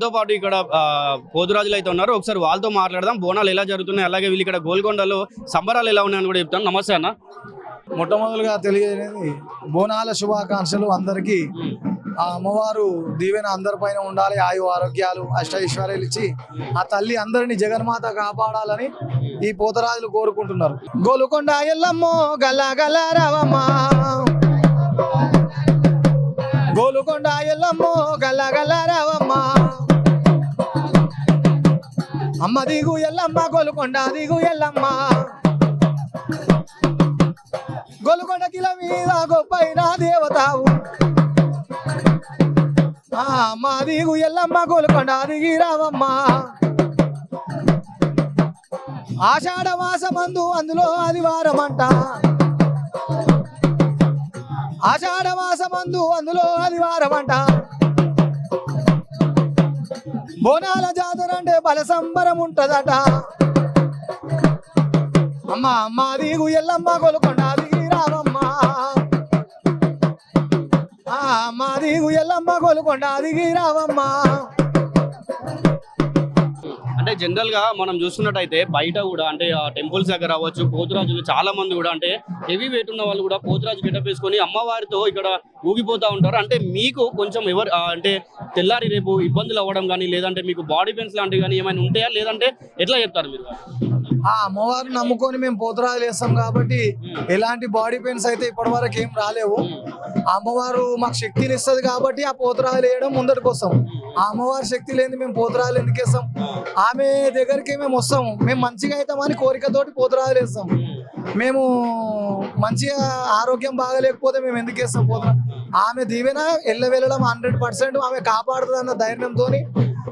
మనతో పాటు ఇక్కడ ఆ, పోతురాజులు అయితే ఉన్నారు. ఒకసారి వాళ్ళతో మాట్లాడదాం. బోనాలు ఎలా జరుగుతున్నాయి? అలాగే వీళ్ళు ఇక్కడ గోల్కొండలో సంబరాలు ఎలా ఉన్నాయని కూడా చెప్తాను. నమస్తే అన్న. మొట్టమొదలుగా తెలియజేది బోనాల శుభాకాంక్షలు అందరికీ. ఆ అమ్మవారు దీవెన అందరిపైన ఉండాలి. ఆయు ఆరోగ్యాలు అష్టైశ్వర్యాలు ఇచ్చి ఆ తల్లి అందరిని జగన్మాత కాపాడాలని ఈ పోతరాజులు కోరుకుంటున్నారు. గోలుకొండ ఎల్లమ్మో గల గల రావమ్మ. గోలుకొండ ఎల్లమ్మో దిగు ఎల్లమ్మ గోలుకొండ దిగు ఎల్లమ్మ. గోలుకొండ కిల మీద గొప్పైన దేవతావు దిగు ఎల్లమ్మ గోలుకొండ దిగి రావమ్మ. ఆషాఢ మాసమందు అందులో ఆదివారం అంట ఆషాఢ మాసమందు అందులో ఆదివారం అంట బోనాల జాతర అంటే బల సంబరం ఉంటదట. అమ్మ అమ్మ దిగు ఎల్లమ్మ కొలుకొండ దిగి రావమ్మ అమ్మ దిగు ఎల్లమ్మ గొలుకొండ దిగి రావమ్మ అంటే జనరల్గా మనం చూసుకున్నట్టయితే బయట కూడా అంటే టెంపుల్స్ దగ్గర అవ్వచ్చు పోతురాజులు చాలా మంది కూడా అంటే హెవీ వెయిట్ ఉన్న వాళ్ళు కూడా పోతురాజు గెటప్ వేసుకొని అమ్మవారితో ఇక్కడ ఊగిపోతా ఉంటారు. అంటే మీకు కొంచెం ఎవరు అంటే తెల్లారి రేపు ఇబ్బందులు అవ్వడం కానీ లేదంటే మీకు బాడీ పెయిన్స్ లాంటివి కానీ ఏమైనా ఉంటాయా? లేదంటే ఎట్లా చెప్తారు మీరు? ఆ అమ్మవారిని నమ్ముకొని మేము పోతురాజులు వేస్తాం కాబట్టి ఎలాంటి బాడీ పెయిన్స్ అయితే ఇప్పటి వరకు ఏం రాలేవు. అమ్మవారు మాకు శక్తిని ఇస్తుంది కాబట్టి ఆ పోతురాజులు వేయడం ముందరికి వస్తాం ఆ అమ్మవారి శక్తి లేని మేము పోతురాజులు ఎందుకు వేస్తాం ఆమె దగ్గరికి మేము వస్తాం. మేము మంచిగా అవుతామని కోరికతోటి పోతురాజులు వేస్తాం మేము మంచిగా ఆరోగ్యం బాగలేకపోతే మేము ఎందుకు వేస్తాం పోతురా? ఆమె దీవెన ఎల్ల వెళ్ళడం హండ్రెడ్ పర్సెంట్ ఆమె కాపాడుతుంది అన్న ధైర్యంతో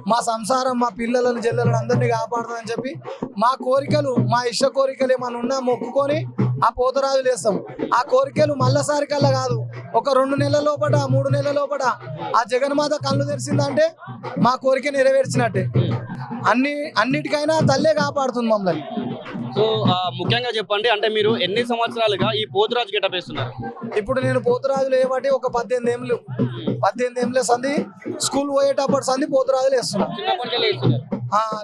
మా సంసారం మా పిల్లలను చెల్లెలను అందరినీ కాపాడుతుందని చెప్పి మా కోరికలు మా ఇష్ట కోరికలు ఏమైనా ఉన్నా మొక్కుకొని ఆ పోతరాజులు వేస్తాం ఆ కోరికలు మళ్ళసారి కల్లా కాదు. ఒక రెండు నెలల లోపట మూడు నెలల లోపట ఆ జగన్మాత కళ్ళు తెరిచిందంటే మా కోరిక నెరవేర్చినట్టే. అన్ని అన్నిటికైనా తల్లే కాపాడుతుంది మమ్మల్ని. సో ముఖ్యంగా చెప్పండి అంటే మీరు ఎన్ని సంవత్సరాలుగా ఈ పోతురాజు గెటప్ వేస్తున్నారు? ఇప్పుడు నేను పోతురాజులు ఏబట్టి ఒక పద్దెనిమిది ఏళ్ళు పద్దెనిమిది ఏళ్ళ సంది స్కూల్ పోయేటప్పుడు సంది పోతురాజులు వేస్తున్నా చిన్నప్పటికెళ్ళి వేస్తున్నారు ఆ,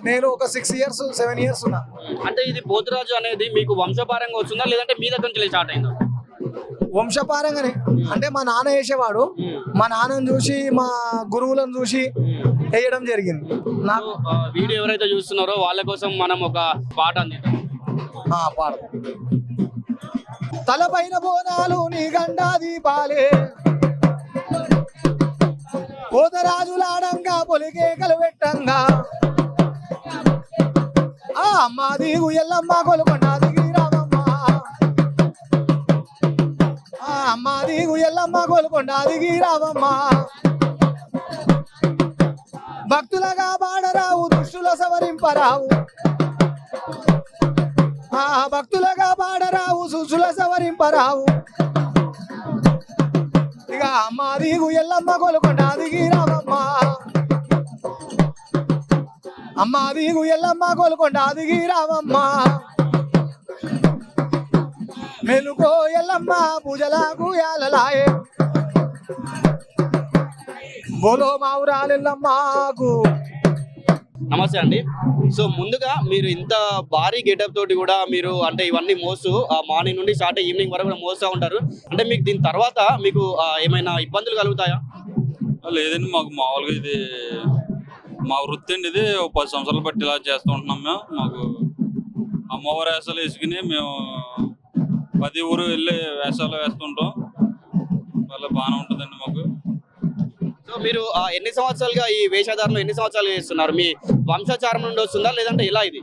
నేను ఒక సిక్స్ ఇయర్స్ సెవెన్ ఇయర్స్ ఉన్నా. అంటే ఇది పోతురాజు అనేది మీకు వంశపారంగా వస్తుందా లేదంటే మీ దగ్గర నుంచి స్టార్ట్ అయిందా? వంశపారంగానే. అంటే మా నాన్న వేసేవాడు మా నాన్నని చూసి మా గురువులను చూసి వేయడం జరిగింది. నాకు వీడియో ఎవరైతే చూస్తున్నారో వాళ్ళ కోసం మనం ఒక పాట అందిద్దాం. పాడు. తలపైన బోనాలు నీ గండా దీపాలే. పోతరాజులాడంగా పొలికేకలు పెట్టంగా. అమ్మ దిగు ఎల్లమ్మ కొలుకొండ దిగి రామమ్మ. అమ్మ దిగు ఎల్లమ్మ కొలుకొండ దిగి రామమ్మ. భక్తులగా బాడరావు దుష్టుల సవరింపరావు. ఆ భక్తులగా బాడరావు సుసుల సవరింపరావు. ఇక అమ్మ దిగు ఎల్లమ్మ కొలుకొండ దిగి రామమ్మ. అమ్మ దిగు ఎల్లమ్మ కొలుకొండ దిగి రామమ్మ. మెలుకో ఎల్లమ్మ పూజలకు యాలలాయే బోలో మావురాలెల్లమ్మకు. నమస్తే అండి. సో ముందుగా మీరు ఇంత భారీ గెటప్ తోటి కూడా మీరు అంటే ఇవన్నీ మోస్తూ ఆ మార్నింగ్ నుండి స్టార్ట్ అయ్యి ఈవినింగ్ వరకు కూడా మోస్తూ ఉంటారు. అంటే మీకు దీని తర్వాత మీకు ఆ, ఏమైనా ఇబ్బందులు కలుగుతాయా? లేదండి మాకు మామూలుగా ఇది మా వృత్తి అండి ఇది. ఒక పది సంవత్సరాలు బట్టి ఇలా చేస్తూ ఉంటున్నాం మేము. మాకు అమ్మవారి వేసాలు వేసుకుని మేము పది ఊరు వెళ్ళి వేసాలు వేస్తుంటాం. వల్ల బాగానే ఉంటుందండి మాకు. సో మీరు ఆ, ఎన్ని సంవత్సరాలుగా ఈ వేషధారణ ఎన్ని సంవత్సరాలు చేస్తున్నారు? మీ వంశాచారం నుండి వస్తుందా లేదంటే ఇలా ఇది?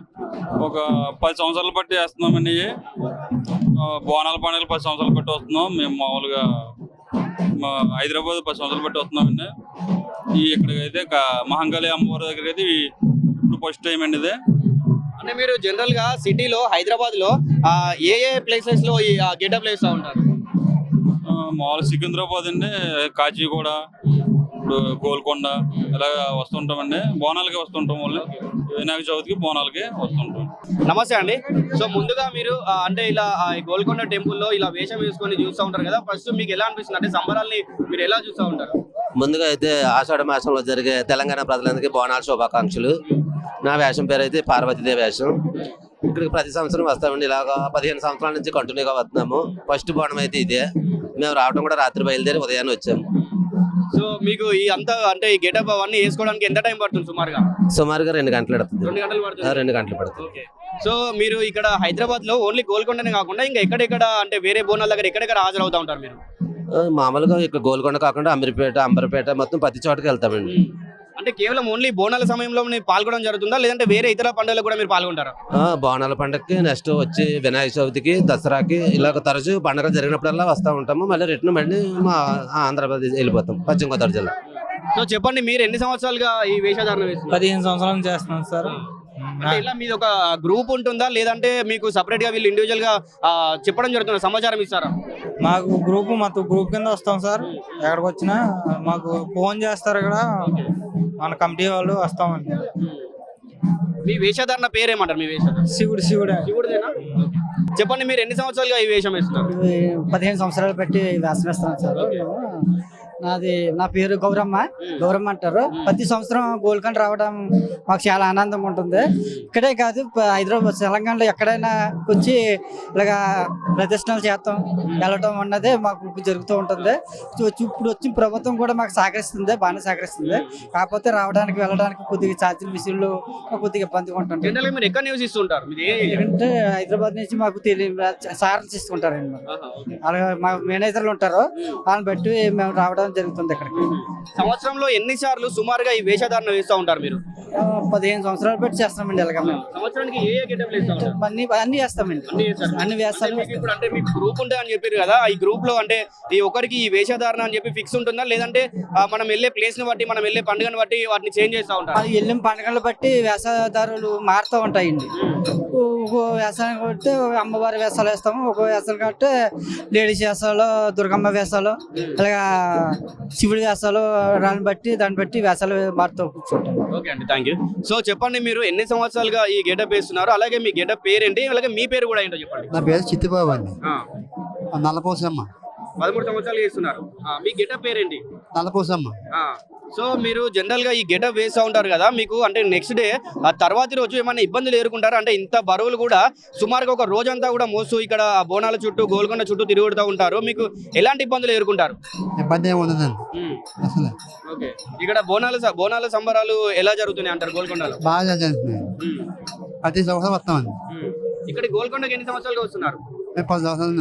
ఒక పది సంవత్సరాలు బట్టి వేస్తున్నామండి ఇవి. ఆ, బోనాల పండుగలు పది సంవత్సరాలు బట్టి వస్తున్నాం. మేము మామూలుగా మా హైదరాబాద్ పది సంవత్సరాలు బట్టి వస్తున్నామండి. ఈ ఇక్కడికైతే క- మహంకాళి అమ్మవారి దగ్గరికి అయితే ఇప్పుడు ఫస్ట్ టైం అండి ఇది. అంటే మీరు జనరల్గా సిటీలో హైదరాబాద్లో ఏ ఏ ప్లేసెస్లో ఈ గెటప్ వేస్తూ ఉంటారు? మామూలు సికింద్రాబాద్ అండి కాచిగూడ ఇప్పుడు గోల్కొండ ఇలా వస్తుంటామండి. బోనాలకి వస్తుంటాం వాళ్ళు వినాయక చవితికి బోనాలకి వస్తుంటాం. నమస్తే అండి. సో ముందుగా మీరు అంటే ఇలా గోల్కొండ టెంపుల్లో ఇలా వేషం వేసుకొని చూస్తూ ఉంటారు కదా. ఫస్ట్ మీకు ఎలా అనిపిస్తుంది? అంటే సంబరాల్ని మీరు ఎలా చూస్తూ ఉంటారు? ముందుగా అయితే ఆషాఢ మాసంలో జరిగే తెలంగాణ ప్రజలందరికీ బోనాల శుభాకాంక్షలు. నా వేషం పేరు అయితే పార్వతీదేవి వేషం. ఇక్కడికి ప్రతి సంవత్సరం వస్తామండి. ఇలాగా పదిహేను సంవత్సరాల నుంచి కంటిన్యూగా వస్తున్నాము. ఫస్ట్ బోనం అయితే ఇదే. మేము రావడం కూడా రాత్రి బయలుదేరి ఉదయాన్నే వచ్చాము సో మీకు ఈ అంతా అంటే ఈ గెటప్ అవన్నీ వేసుకోవడానికి ఎంత టైం పడుతుంది సుమారుగా? సుమారుగా రెండు గంటలు పడుతుంది. రెండు గంటలు పడుతుంది. రెండు గంటలు పడుతుంది. సో మీరు ఇక్కడ హైదరాబాద్లో ఓన్లీ గోల్కొండనే కాకుండా ఇంకా ఎక్కడెక్కడ అంటే వేరే బోనాల దగ్గర ఎక్కడెక్కడ హాజరవుతా ఉంటారు మీరు? మామూలుగా ఇక్కడ గోల్కొండ కాకుండా అమీర్పేట అంబర్పేట మొత్తం ప్రతి చోటకి వెళ్తామండి. అంటే కేవలం ఓన్లీ బోనాల సమయంలో మీరు పాల్గొనడం జరుగుతుందా? లేదంటే వేరే ఇతర పండుగలకు కూడా మీరు పాల్గొంటారా? ఆ, బోనాల పండగకి నెక్స్ట్ వచ్చి వినాయక చవితికి దసరాకి ఇలాగ తరచు పండగలు జరిగినప్పుడల్లా వస్తూ ఉంటాము. మళ్ళీ రిటర్న్ మళ్ళీ మా ఆంధ్రప్రదేశ్ వెళ్ళిపోతాం పశ్చిమ గోదావరి జిల్లా. సో చెప్పండి మీరు ఎన్ని సంవత్సరాలుగా ఈ వేషధారణ వేస్తున్నారు? పదిహేను సంవత్సరాల నుంచి చేస్తున్నాను సార్ అంటే ఇలా మీది ఒక గ్రూప్ ఉంటుందా? లేదంటే మీకు సపరేట్గా వీళ్ళు ఇండివిజువల్గా చెప్పడం జరుగుతుంది? సమాచారం ఇస్తారా? మాకు గ్రూప్ మొత్తం గ్రూప్ కింద వస్తాం సార్. ఎక్కడికి వచ్చినా మాకు ఫోన్ చేస్తారు ఇక్కడ. మన కమిటీ వాళ్ళు వస్తామండి. మీ వేషధారణ పేరేమంటారు? మీ వేషధారణ? శివుడు శివుడు. శివుడిదేనా? చెప్పండి మీరు ఎన్ని సంవత్సరాలుగా ఈ వేషం వేస్తున్నారు? పదిహేను సంవత్సరాలు పెట్టి వేస్తున్నాను సార్. నాది నా పేరు గౌరమ్మ. గౌరమ్మ అంటారు. ప్రతి సంవత్సరం గోల్కొండ రావడం మాకు చాలా ఆనందంగా ఉంటుంది. ఇక్కడే కాదు హైదరాబాద్ తెలంగాణలో ఎక్కడైనా వచ్చి ఇలాగా ప్రదర్శనలు చేస్తాం వెళ్ళటం అన్నదే మాకు జరుగుతూ ఉంటుంది. ఇప్పుడు వచ్చి ప్రభుత్వం కూడా మాకు సహకరిస్తుంది బాగానే సహకరిస్తుంది. కాకపోతే రావడానికి వెళ్ళడానికి కొద్దిగా ఛార్జీల విషయంలో కొద్దిగా ఇబ్బందిగా ఉంటుంది ఎక్కడ ఏ ఏరియా? ఎందుకంటే హైదరాబాద్ నుంచి మాకు తెలియ సార్లు ఓకే. అలాగే మా మేనేజర్లు ఉంటారు. వాళ్ళని బట్టి మేము రావడం జరుగుతుంది ఇక్కడికి సంవత్సరంలో ఎన్ని సార్లు సుమారుగా ఈ వేషధారణ వేస్తూ ఉంటారు మీరు? పదిహేను సంవత్సరాలు పెట్టి చేస్తామండి ఇలాగ మేము. సంవత్సరానికి ఏ వేస్తూ అన్ని అన్ని చేస్తామండి అన్ని మీకు ఇప్పుడు అంటే మీకు గ్రూప్ ఉంటుంది అని చెప్పారు కదా ఈ గ్రూప్లో అంటే ఈ ఒకరికి ఈ వేషధారణ అని చెప్పి ఫిక్స్ ఉంటుందా? లేదంటే మనం వెళ్ళే ప్లేస్ని బట్టి మనం వెళ్ళే పండుగను బట్టి వాటిని చేంజ్ చేస్తూ ఉంటారు? అది వెళ్ళిన పండుగలు బట్టి వేషధారులు మారుతూ ఉంటాయండి. ఒక్కో వేషాన్ని కొట్టి అమ్మవారి వేషాలు వేస్తాము ఒక్కో వేషాలు కాబట్టి లేడీస్ వేషాలు దుర్గమ్మ వేషాలు అలాగా శివుడి వేషాలు దాన్ని బట్టి దాన్ని బట్టి వేషాలు మారుతూ కూర్చుంటాం. ఓకే అండి థ్యాంక్ యూ సో చెప్పండి మీరు ఎన్ని సంవత్సరాలుగా ఈ గెటప్ వేస్తున్నారు? అలాగే మీ గెటప్ పేరేంటి? అలాగే మీ పేరు కూడా ఏంటో చెప్పండి. నా పేరు చిత్తిబాబు అండి. ఆ, నల్లపోసమ్మ. పదమూడు సంవత్సరాలు చేస్తున్నారు ఆ, మీ గెటప్ పేరేంటి? నల్లపోసమ్మ. ఆ, సో మీరు జనరల్గా ఈ గెటప్ వేస్తూ ఉంటారు కదా మీకు అంటే నెక్స్ట్ డే ఆ తర్వాతి రోజు ఏమైనా ఇబ్బందులు ఎదుర్కొంటారు? అంటే ఇంత బరువులు కూడా సుమారుగా ఒక రోజంతా కూడా మోస్తూ ఇక్కడ బోనాల చుట్టూ గోల్కొండ చుట్టూ తిరుగుతూ ఉంటారు. మీకు ఎలాంటి ఇబ్బందులు ఎదుర్కొంటారు? ఇబ్బంది అసలు. ఓకే. ఇక్కడ బోనాల స- బోనాల సంబరాలు ఎలా జరుగుతున్నాయి అంటారు గోల్కొండలో? బాగా జరుగుతున్నాయి. ఉమ్, ప్రతి సంవత్సరం వస్తామండి. ఉమ్. ఇక్కడ గోల్కొండకి ఎన్ని సంవత్సరాలుగా వస్తున్నారు? మేము పది సంవత్సరాల